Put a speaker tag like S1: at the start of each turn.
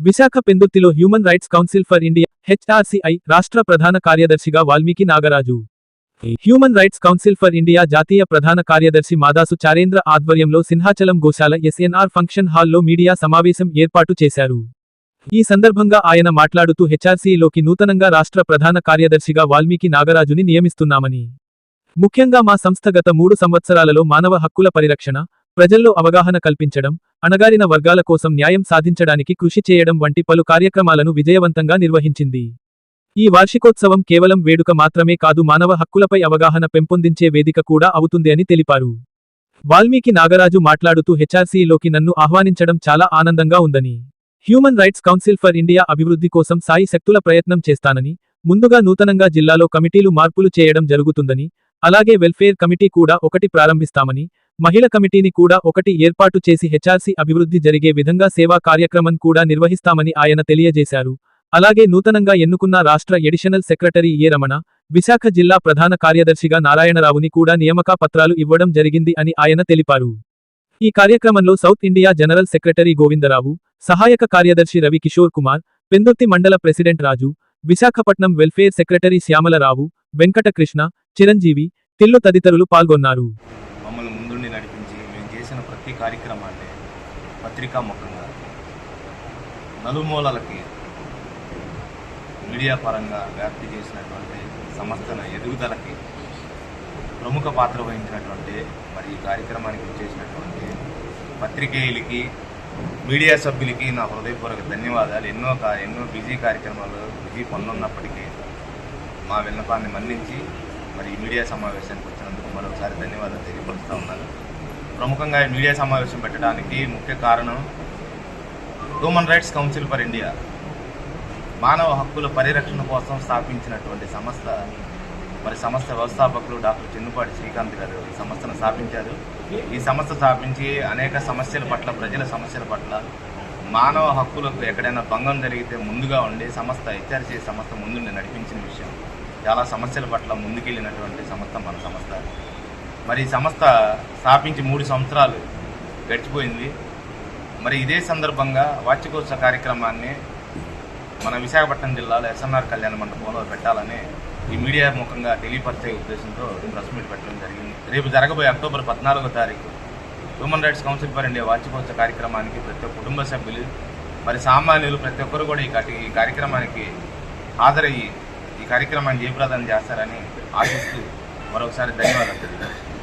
S1: Visakha పెందుర్తిలో human rights council for India HRCI రాష్ట్ర ప్రధాన కార్యదర్శిగా Valmiki Nagaraju. Human rights council for India జాతీయ ప్రధాన కార్యదర్శి మాదాసు చారేంద్ర ఆధ్వర్యంలో సింహాచలం గోశాల ఎస్ఎన్ఆర్ ఫంక్షన్ హాల్లో మీడియా సమావేశం ఏర్పాటు చేశారు. ఈ సందర్భంగా ఆయన మాట్లాడుతూ హెచ్ఆర్సీలోకి నూతనంగా రాష్ట్ర ప్రధాన కార్యదర్శిగా వాల్మీకి నాగరాజుని నియమిస్తున్నామని. ముఖ్యంగా మా సంస్థ గత మూడు సంవత్సరాలలో మానవ హక్కుల పరిరక్షణ ప్రజల్లో అవగాహన కల్పించడం అణగారిన వర్గాల కోసం న్యాయం సాధించడానికి కృషి చేయడం వంటి పలు కార్యక్రమాలను విజయవంతంగా నిర్వహించింది. ఈ వార్షికోత్సవం కేవలం వేడుక మాత్రమే కాదు మానవ హక్కులపై అవగాహన పెంపొందించే వేదిక కూడా అవుతుంది అని తెలిపారు. వాల్మీకి నాగరాజు మాట్లాడుతూ హెచ్ఆర్సీలోకి నన్ను ఆహ్వానించడం చాలా ఆనందంగా ఉందని. Human rights council for India అభివృద్ధి కోసం సాయి శక్తుల ప్రయత్నం చేస్తానని ముందుగా నూతనంగా జిల్లాలో కమిటీలు మార్పులు చేయడం జరుగుతుందని అలాగే వెల్ఫేర్ కమిటీ కూడా ఒకటి ప్రారంభిస్తామని మహిళ కమిటీని కూడా ఒకటి ఏర్పాటు చేసి హెచ్ఆర్సీ అభివృద్ధి జరిగే విధంగా సేవా కార్యక్రమం కూడా నిర్వహిస్తామని ఆయన తెలియజేశారు. అలాగే నూతనంగా ఎన్నుకున్న రాష్ట్ర additional secretary A Ramana Visakha జిల్లా ప్రధాన కార్యదర్శిగా నారాయణరావుని కూడా నియామక పత్రాలు ఇవ్వడం జరిగింది అని ఆయన తెలిపారు. ఈ కార్యక్రమంలో south India general secretary Govindarao సహాయక కార్యదర్శి రవి కిషోర్ కుమార్ పెందుర్తి మండల president Raju Visakhapatnam welfare secretary Shyamalarao Venkatakrishna Chiranjeevi Tillu తదితరులు పాల్గొన్నారు.
S2: కార్యక్రమాన్ని పత్రికా ముఖంగా నలుమూలలకి మీడియా పరంగా వ్యాప్తి చేసినటువంటి సంస్థల ఎదుగుదలకి ప్రముఖ పాత్ర వహించినటువంటి మరి ఈ కార్యక్రమానికి వచ్చేసినటువంటి పత్రికేయులకి మీడియా సభ్యులకి నా హృదయపూర్వక ధన్యవాదాలు. ఎన్నో కా- ఎన్నో బిజీ కార్యక్రమాలు బిజీ పనులున్నప్పటికీ మా విన్నపాన్ని మన్నించి మరి మీడియా సమావేశానికి వచ్చినందుకు మరొకసారి ధన్యవాదాలు తెలియపరుస్తూ ఉన్నాను. ప్రముఖంగా మీడియా సమావేశం పెట్టడానికి ముఖ్య కారణం human rights council for India మానవ హక్కుల పరిరక్షణ కోసం స్థాపించినటువంటి సంస్థ. మరి సంస్థ వ్యవస్థాపకులు డాక్టర్ చిన్నుపాటి శ్రీకాంత్ గారు ఈ సంస్థను స్థాపించారు. ఈ సంస్థ స్థాపించి అనేక సమస్యల పట్ల ప్రజల సమస్యల పట్ల మానవ హక్కులకు ఎక్కడైనా భంగం జరిగితే ముందుగా ఉండి సంస్థ హెచ్ఆర్సీ సంస్థ ముందుండి నడిపించిన విషయం. చాలా సమస్యల పట్ల ముందుకెళ్ళినటువంటి సంస్థ మన సంస్థ. మరి సంస్థ స్థాపించి మూడు సంవత్సరాలు గడిచిపోయింది. మరి ఇదే సందర్భంగా వార్షికోత్సవ కార్యక్రమాన్ని మన విశాఖపట్నం జిల్లాలో ఎస్ఎన్ఆర్ కళ్యాణ మండపంలో పెట్టాలని ఈ మీడియా ముఖంగా తెలియపరిచే ఉద్దేశంతో ప్రెస్ మీట్ పెట్టడం జరిగింది. రేపు జరగబోయే అక్టోబర్ పద్నాలుగో తారీఖు human rights council for India వార్షికోత్సవ కార్యక్రమానికి ప్రతి ఒక్క కుటుంబ సభ్యులు మరి సామాన్యులు ప్రతి ఒక్కరు కూడా ఈ ఈ కార్యక్రమానికి హాజరయ్యి ఈ కార్యక్రమాన్ని జయప్రదం చేస్తారని ఆశిస్తూ మరొకసారి ధన్యవాదాలు తెలియజేస్తాను